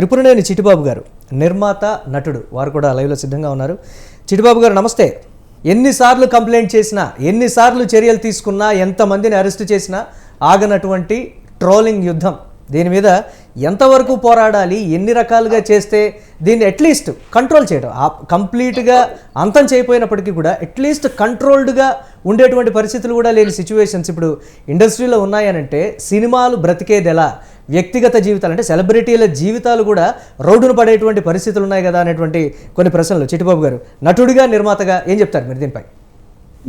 త్రిపురనేని చిటిబాబు గారు నిర్మాత నటుడు. వారు కూడా లైవ్లో సిద్ధంగా ఉన్నారు. చిటిబాబు గారు నమస్తే. ఎన్నిసార్లు కంప్లైంట్ చేసినా ఎన్నిసార్లు చర్యలు తీసుకున్నా ఎంతమందిని అరెస్ట్ చేసినా ఆగనటువంటి ట్రోలింగ్ యుద్ధం దీని మీద ఎంతవరకు పోరాడాలి ఎన్ని రకాలుగా చేస్తే దీన్ని అట్లీస్ట్ కంట్రోల్ చేయడం. కంప్లీట్గా అంతం చేయకపోయినప్పటికీ కూడా అట్లీస్ట్ కంట్రోల్డ్గా ఉండేటువంటి పరిస్థితులు కూడా లేని సిచ్యువేషన్స్ ఇప్పుడు ఇండస్ట్రీలో ఉన్నాయనంటే సినిమాలు బ్రతికేది ఎలా వ్యక్తిగత జీవితాలు అంటే సెలబ్రిటీల జీవితాలు కూడా రోడ్డున పడేటువంటి పరిస్థితులు ఉన్నాయి కదా అనేటువంటి కొన్ని ప్రశ్నలు. చిట్టిబాబు గారు నటుడిగా నిర్మాతగా ఏం చెప్తారు మీరు దీనిపై?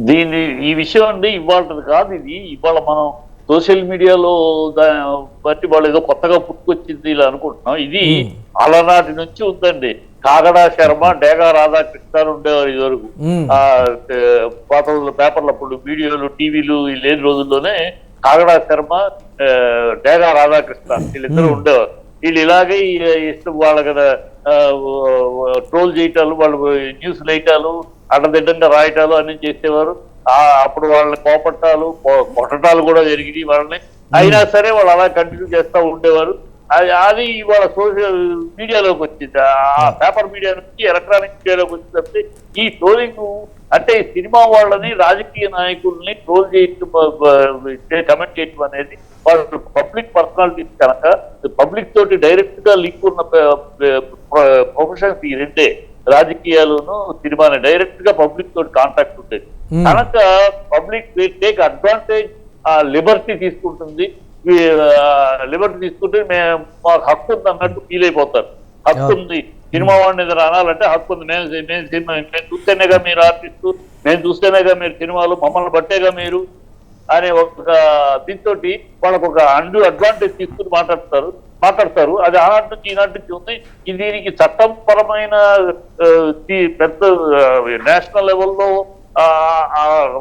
దీని ఈ విషయం అండి ఇవాళ కాదు ఇది. ఇవాళ మనం సోషల్ మీడియాలో బట్టి వాళ్ళు ఏదో కొత్తగా పుట్టుకొచ్చింది ఇలా అనుకుంటున్నాం. ఇది అలనాటి నుంచి ఉందండి. కాగడా శర్మ డేగా రాధాకృష్ణ ఉండేవారు ఇదివరకు. ఆ ఏ, పాత రోజుల్లో పేపర్లు అప్పుడు వీడియోలు టీవీలు ఈ లేని రోజుల్లోనే కాగడా శర్మ డేగా రాధాకృష్ణ వీళ్ళిద్దరు ఉండేవారు. వీళ్ళు ఇలాగే ఇష్టం వాళ్ళ కదా ట్రోల్ చేయటాలు వాళ్ళు న్యూస్ వేయటాలు అడ్డదిడ్డంగా రాయటాలు అన్ని చేసేవారు. అప్పుడు వాళ్ళని కోపట్టాలు కొట్టడాలు కూడా జరిగినాయి వాళ్ళని. అయినా సరే వాళ్ళు అలా కంటిన్యూ చేస్తూ ఉండేవారు. అది అది ఇవాళ సోషల్ మీడియాలోకి వచ్చింది. ఆ పేపర్ మీడియా నుంచి ఎలక్ట్రానిక్ మీడియాలోకి వచ్చిందంటే ఈ ట్రోలింగ్ అంటే ఈ సినిమా వాళ్ళని రాజకీయ నాయకుల్ని ట్రోల్ చేయటం కమెంట్ చేయటం అనేది వాళ్ళు పబ్లిక్ పర్సనాలిటీస్ కనుక పబ్లిక్ తోటి డైరెక్ట్గా లింక్ ఉన్న ప్రొఫెషన్స్ ఈ రెండే. రాజకీయాలను సినిమాని డైరెక్ట్గా పబ్లిక్ తోటి కాంటాక్ట్ ఉండేది Hmm. కనుక పబ్లిక్ టేక్ అడ్వాంటేజ్ ఆ లిబర్టీ తీసుకుంటుంది. లిబర్టీ తీసుకుంటే మేము మాకు హక్కు ఉంది అన్నట్టు ఫీల్ అయిపోతారు. హక్కు ఉంది. సినిమా వాడిని ఏదైనా అనాలంటే హక్కు ఉంది. నేను నేను సినిమా నేను చూస్తేనేగా మీరు ఆర్టిస్టు నేను చూస్తేనేగా మీరు సినిమాలు మమ్మల్ని బట్టేగా మీరు అనే ఒక దీంతో వాళ్ళకు ఒక అండు అడ్వాంటేజ్ తీసుకుని మాట్లాడతారు. మాట్లాడతారు. అది ఆనాటి నుంచి ఈనాటి ఉంది. ఇది దీనికి చట్టపరమైన పెద్ద నేషనల్ లెవెల్లో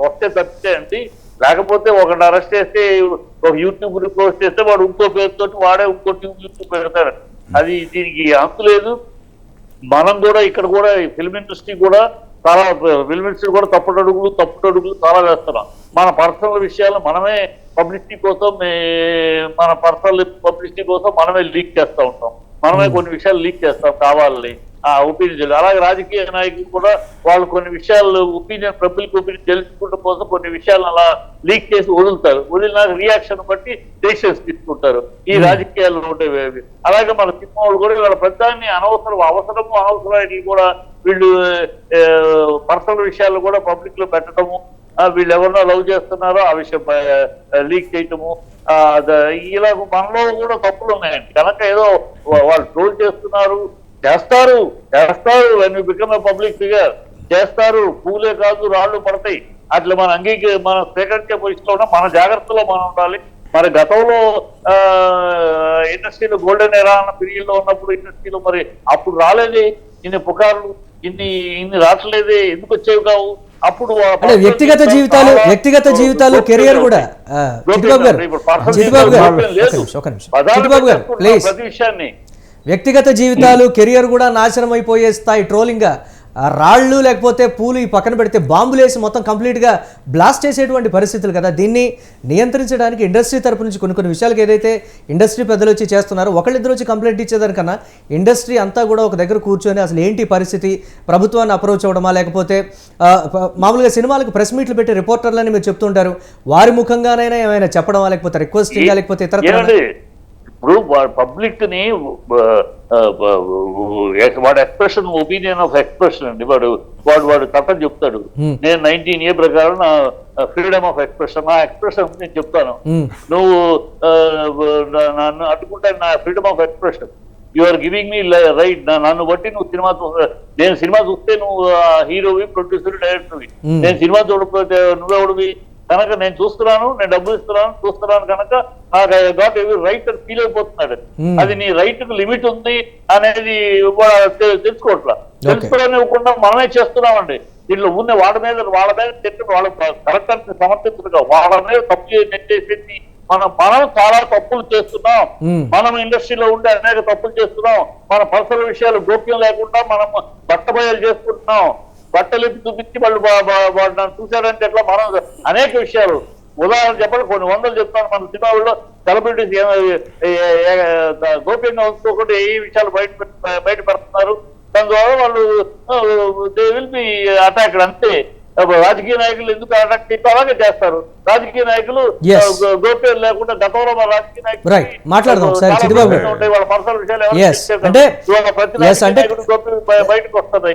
వస్తే తప్పితే అండి లేకపోతే ఒకటి అరెస్ట్ చేస్తే ఒక యూట్యూబ్ రిపోర్ట్ చేస్తే వాడు ఇంకో పేరుతో వాడే ఇంకో యూట్యూబ్ పెడతాడు. అది దీనికి అంతు లేదు. మనం కూడా ఇక్కడ కూడా ఫిల్మ్ ఇండస్ట్రీ కూడా చాలా ఫిల్మ్ ఇండస్ట్రీ కూడా తప్పుడు అడుగులు తప్పుడు అడుగులు చాలా వేస్తున్నాం. మన పర్సనల్ విషయాలు మనమే పబ్లిసిటీ కోసం మన పర్సనల్ పబ్లిసిటీ కోసం మనమే లీక్ చేస్తూ ఉంటాం. మనమే కొన్ని విషయాలు లీక్ చేస్తాం కావాలని ఆ ఒపీనియన్ అలాగే రాజకీయ నాయకులు కూడా వాళ్ళు కొన్ని విషయాలు ఒపీనియన్ పబ్లిక్ ఒపీనియన్ తెలుసుకోవడం కోసం కొన్ని విషయాలు అలా లీక్ చేసి వదులుతారు. వదిలిన రియాక్షన్ బట్టి డెసిషన్స్ తీసుకుంటారు. ఈ రాజకీయాల్లో ఉండేవి అలాగే మన సినిమా వాళ్ళు కూడా వీళ్ళ ప్రధాన్ని అనవసరం అవసరము అనవసరానికి కూడా వీళ్ళు పర్సనల్ విషయాలు కూడా పబ్లిక్లో పెట్టడము వీళ్ళు ఎవరినో లవ్ చేస్తున్నారో ఆ విషయం లీక్ చేయటము ఇలా మనలో కూడా తప్పులు ఉన్నాయండి. కనుక ఏదో వాళ్ళు ట్రోల్ చేస్తున్నారు చేస్తారు చేస్తారు. When become a public figure చేస్తారు. పూలే కాదు రాళ్ళు పడతాయి. అట్లా మన అంగీకి మనం స్వీకరించే పొజిషన్లో ఉన్న. మన జాగ్రత్తలో మనం ఉండాలి. మరి గతంలో ఇండస్ట్రీలో గోల్డెన్ ఎరా అన్న పీరియడ్లో ఉన్నప్పుడు ఇండస్ట్రీలో మరి అప్పుడు రాలేదే. ఇన్ని పుకార్లు ఇన్ని ఇన్ని రావట్లేదే. ఎందుకు వచ్చేవి కావు? అప్పుడు వ్యక్తిగత జీవితాలు వ్యక్తిగత జీవితాలు కెరియర్ కూడా. చిట్టిబాబు గారు చిట్టిబాబు ఒక. నిమిషం చిట్టిబాబు ప్లీజ్. వ్యక్తిగత జీవితాలు కెరియర్ కూడా నాశనం అయిపోయే స్థాయి ట్రోలింగ్ రాళ్ళు లేకపోతే పూలు ఈ పక్కన పెడితే బాంబులేసి మొత్తం కంప్లీట్గా బ్లాస్ట్ చేసేటువంటి పరిస్థితులు కదా. దీన్ని నియంత్రించడానికి ఇండస్ట్రీ తరపు నుంచి కొన్ని కొన్ని విషయాలకు ఏదైతే ఇండస్ట్రీ పెద్దలు వచ్చి చేస్తున్నారో ఒకళ్ళిద్దరు వచ్చి కంప్లైంట్ ఇచ్చేదానికన్నా ఇండస్ట్రీ అంతా కూడా ఒక దగ్గర కూర్చొని అసలు ఏంటి పరిస్థితి? ప్రభుత్వాన్ని అప్రోచ్ అవ్వడమా? లేకపోతే మామూలుగా సినిమాలకు ప్రెస్ మీట్లు పెట్టి రిపోర్టర్లని మీరు చెప్తుంటారు వారి ముఖంగానైనా ఏమైనా చెప్పడమా? లేకపోతే రిక్వెస్టింగ్ లేకపోతే ఇతర ఇప్పుడు పబ్లిక్ని వాడు ఎక్స్ప్రెషన్ ఒపీనియన్ ఆఫ్ ఎక్స్ప్రెషన్ అండి. వాడు వాడు వాడు చట్టం చెప్తాడు. నేను నైన్టీన్ ఏ ప్రకారం నా ఫ్రీడమ్ ఆఫ్ ఎక్స్ప్రెషన్ నా ఎక్స్ప్రెషన్ నేను చెప్తాను. నువ్వు నన్ను అడ్డుకుంటే నా freedom of expression you are giving me right నన్ను బట్టి నువ్వు సినిమా నేను సినిమా చూస్తే నువ్వు హీరోవి ప్రొడ్యూసర్ డైరెక్టర్వి. నేను సినిమా చూడకపోతే నువ్వెవడివి? కనుక నేను చూస్తున్నాను నేను డబ్బులు ఇస్తున్నాను చూస్తున్నాను కనుక గాట్ ఎవరి రైట్ అని ఫీల్ అయిపోతున్నాడు. Hmm. అది నీ రైట్కు లిమిట్ ఉంది అనేది తెలుసుకోవట్లా. తెలుసుకోవడానికి మనమే చేస్తున్నామండి. దీంట్లో ఉన్న వాళ్ళ మీద వాళ్ళ మీద తిట్టడం వాళ్ళ కరెక్ట్ అని సమర్థించడుగా వాళ్ళ మీద తప్పు నెట్టేసింది. మనం మనం చాలా తప్పులు చేస్తున్నాం. Hmm. మనం ఇండస్ట్రీలో ఉండే అనేక తప్పులు చేస్తున్నాం. మన పర్సనల్ విషయాలు గోప్యం లేకుండా మనం బట్టబయలు చేసుకుంటున్నాం. బట్టలు ఇప్పి చూపించి వాళ్ళు నన్ను చూశాడంటే ఎట్లా మనం అనేక విషయాలు. ఉదాహరణ చెప్పండి కొన్ని వందలు చెప్తాను మన సినిమాలో సెలబ్రిటీస్ గోప్యంగా ఉంచుకోకుండా ఏ విషయాలు బయట బయట పెడుతున్నారు. దాని ద్వారా వాళ్ళు దే విల్ బి అటాక్డ్ అంతే. రాజకీయ నాయకులు ఎందుకు అటాక్ చేస్తే అలాగే చేస్తారు. రాజకీయ నాయకులు గోప్యం లేకుండా గతంలో మన రాజకీయ నాయకులు. మాట్లాడదాం. వాళ్ళ పర్సనల్ విషయాలు. అంటే- ఇవాళ ప్రతి నాయకుడు గోప్యం బయ- బయటకు వస్తున్నాయి